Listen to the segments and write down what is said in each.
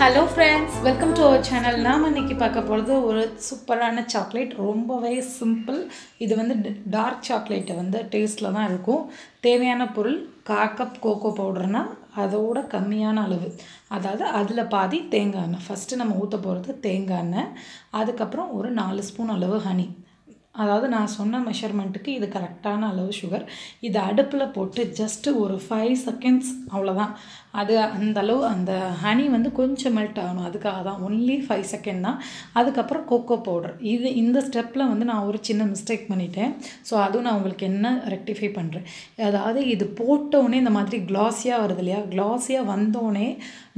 Hello friends welcome to our channel நாம் இன்னைக்கு பார்க்க போகிறது ஒரு சூப்பரான சாக்லேட் ரொம்பவே சிம்பிள் இது வந்து டார்க் சாக்லேட்டை வந்து டேஸ்ட்டில் தான் இருக்கும். தேவையான பொருள் கா கப் கோகோ பவுடர்னா அதோட கம்மியான அளவு. அதாவது அதில் பாதி தேங்காய் எண்ணெய். ஃபஸ்ட்டு நம்ம ஊற்ற போகிறது தேங்காய் எண்ணெய். அதுக்கப்புறம் ஒரு நாலு ஸ்பூன் அளவு ஹனி அதாவது நான் சொன்ன மெஷர்மெண்ட்டுக்கு இது கரெக்டான அளவு சுகர் இது அடுப்பில் போட்டு ஜஸ்ட்டு ஒரு ஃபைவ் செகண்ட்ஸ் அவ்வளோதான் அது அந்த அளவு அந்த ஹனி வந்து கொஞ்சம் மெல்ட் ஆகணும். அதுக்காக தான். ஒன்லி ஃபைவ் செகண்ட் தான். அதுக்கப்புறம் கோகோ பவுடர் இது இந்த ஸ்டெப்பில் வந்து நான் ஒரு சின்ன மிஸ்டேக் பண்ணிட்டேன். ஸோ அதுவும் நான் உங்களுக்கு என்ன ரெக்டிஃபை பண்ணுறேன் அதாவது இது போட்டோடனே இந்த மாதிரி கிளாஸியாக வருது இல்லையா? கிளாஸியாக வந்தோடனே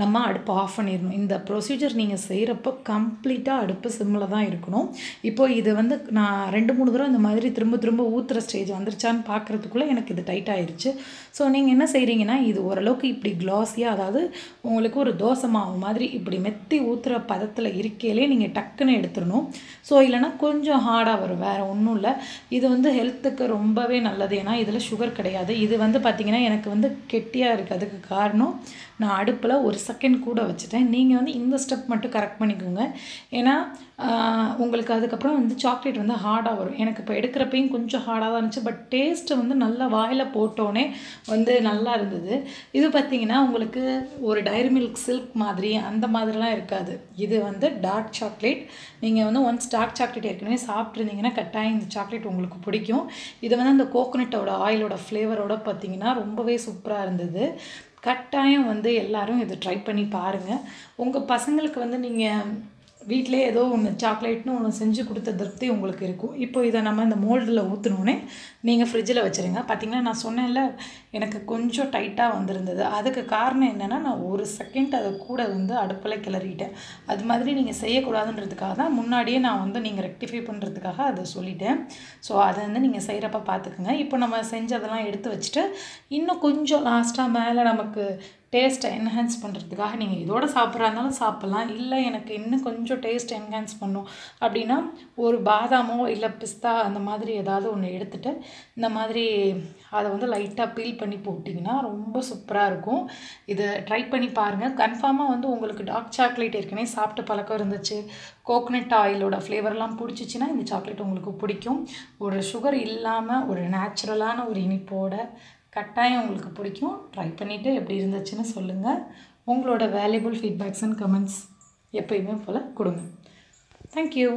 நம்ம அடுப்பு ஆஃப் பண்ணிடணும். இந்த ப்ரொசீஜர் நீங்கள் செய்கிறப்போ கம்ப்ளீட்டாக அடுப்பு சிம்மில் தான் இருக்கணும். இப்போது இது வந்து நான் ரெண்டு மூணு தடவை இந்த மாதிரி திரும்ப திரும்ப ஊற்றுற ஸ்டேஜ் வந்துருச்சான்னு பார்க்குறதுக்குள்ளே எனக்கு இது டைட் ஆயிடுச்சு ஸோ நீங்கள் என்ன செய்கிறீங்கன்னா இது ஓரளவுக்கு இப்படி க்ளாஸியாக அதாவது உங்களுக்கு ஒரு தோசை மாவு மாதிரி இப்படி மெத்தி ஊற்றுற பதத்தில் இருக்கையிலே நீங்கள் டக்குன்னு எடுத்துடணும். ஸோ இல்லைனா கொஞ்சம் ஹார்டாக வரும். வேறு ஒன்றும் இல்லை. இது வந்து ஹெல்த்துக்கு ரொம்பவே நல்லது. ஏன்னா இதில் சுகர் கிடையாது. இது வந்து பார்த்திங்கன்னா எனக்கு வந்து கெட்டியாக இருக்குது அதுக்கு காரணம் நான் அடுப்பில் ஒரு செகண்ட் கூட வச்சுட்டேன். நீங்கள் வந்து இந்த ஸ்டெப் மட்டும் கரெக்ட் பண்ணிக்கோங்க. ஏன்னா உங்களுக்கு அதுக்கப்புறம் வந்து சாக்லேட் வந்து ஹார்டாக ஹார்டாக வரும். எனக்கு இப்போ எடுக்கிறப்பையும் கொஞ்சம் ஹார்டாக தான் இருந்துச்சு. பட் டேஸ்ட்டு வந்து நல்லா வாயில் போட்டோன்னே வந்து நல்லா இருந்தது. இது பார்த்திங்கன்னா உங்களுக்கு ஒரு டைரி மில்க் சில்க் மாதிரி அந்த மாதிரிலாம் இருக்காது. இது வந்து டார்க் சாக்லேட். நீங்கள் வந்து ஒன்ஸ் டார்க் சாக்லேட் ஏற்கனவே சாப்பிட்ருந்தீங்கன்னா கட்டாயம் இந்த சாக்லேட் உங்களுக்கு பிடிக்கும். இது வந்து அந்த கோகோனட்டோட ஆயிலோட ஃப்ளேவரோட பார்த்திங்கன்னா ரொம்பவே சூப்பராக இருந்தது. கட்டாயம் வந்து எல்லோரும் இதை ட்ரை பண்ணி பாருங்கள் உங்கள் பசங்களுக்கு வந்து நீங்கள் வீட்டிலே ஏதோ ஒன்று சாக்லேட்னு ஒன்று செஞ்சு கொடுத்த திருப்தி உங்களுக்கு இருக்கும். இப்போ இதை நம்ம இந்த மோல்டில் ஊற்றினோடனே நீங்கள் ஃப்ரிட்ஜில் வச்சுருங்க. பார்த்தீங்கன்னா நான் சொன்னேன்ல எனக்கு கொஞ்சம் டைட்டாக வந்திருந்தது. அதுக்கு காரணம் என்னென்னா நான் ஒரு செகண்ட் அதை கூட வந்து அடுப்பில் கிளறிட்டேன். அது மாதிரி நீங்கள் செய்யக்கூடாதுன்றதுக்காக தான் முன்னாடியே நான் வந்து நீங்கள் ரெக்டிஃபை பண்ணுறதுக்காக அதை சொல்லிட்டேன். ஸோ அதை வந்து நீங்கள் செய்கிறப்ப பார்த்துக்குங்க இப்போ நம்ம செஞ்சதெல்லாம் எடுத்து வச்சுட்டு இன்னும் கொஞ்சம் லாஸ்ட்டாக மேலே நமக்கு டேஸ்ட்டை என்ஹான்ஸ் பண்ணுறதுக்காக நீங்கள் இதோட சாப்பிட்றா இருந்தாலும் சாப்பிட்லாம். இல்லை எனக்கு இன்னும் கொஞ்சம் டேஸ்ட் என்ஹான்ஸ் பண்ணும் அப்படின்னா ஒரு பாதாமோ இல்லை பிஸ்தா அந்த மாதிரி ஏதாவது ஒன்று எடுத்துகிட்டு இந்த மாதிரி அதை வந்து லைட்டாக பீல் பண்ணி போட்டிங்கன்னா ரொம்ப சூப்பராக இருக்கும். இதை ட்ரை பண்ணி பாருங்கள் கன்ஃபார்மாக வந்து உங்களுக்கு டார்க் சாக்லேட் ஏற்கனவே சாப்பிட்டு பழக்கம் இருந்துச்சு. கோகனட் ஆயிலோட ஃப்ளேவர்லாம் பிடிச்சிச்சின்னா இந்த சாக்லேட் உங்களுக்கு பிடிக்கும். ஒரு சுகர் இல்லாமல் ஒரு நேச்சுரலான ஒரு இனிப்போட கட்டாயம் உங்களுக்கு பிடிக்கும். ட்ரை பண்ணிவிட்டு எப்படி இருந்துச்சுன்னு சொல்லுங்கள் உங்களோட வேல்யூபிள் ஃபீட்பேக்ஸ் அண்ட் கமெண்ட்ஸ் எப்பயுமே போல் கொடுங்க. தேங்க்யூ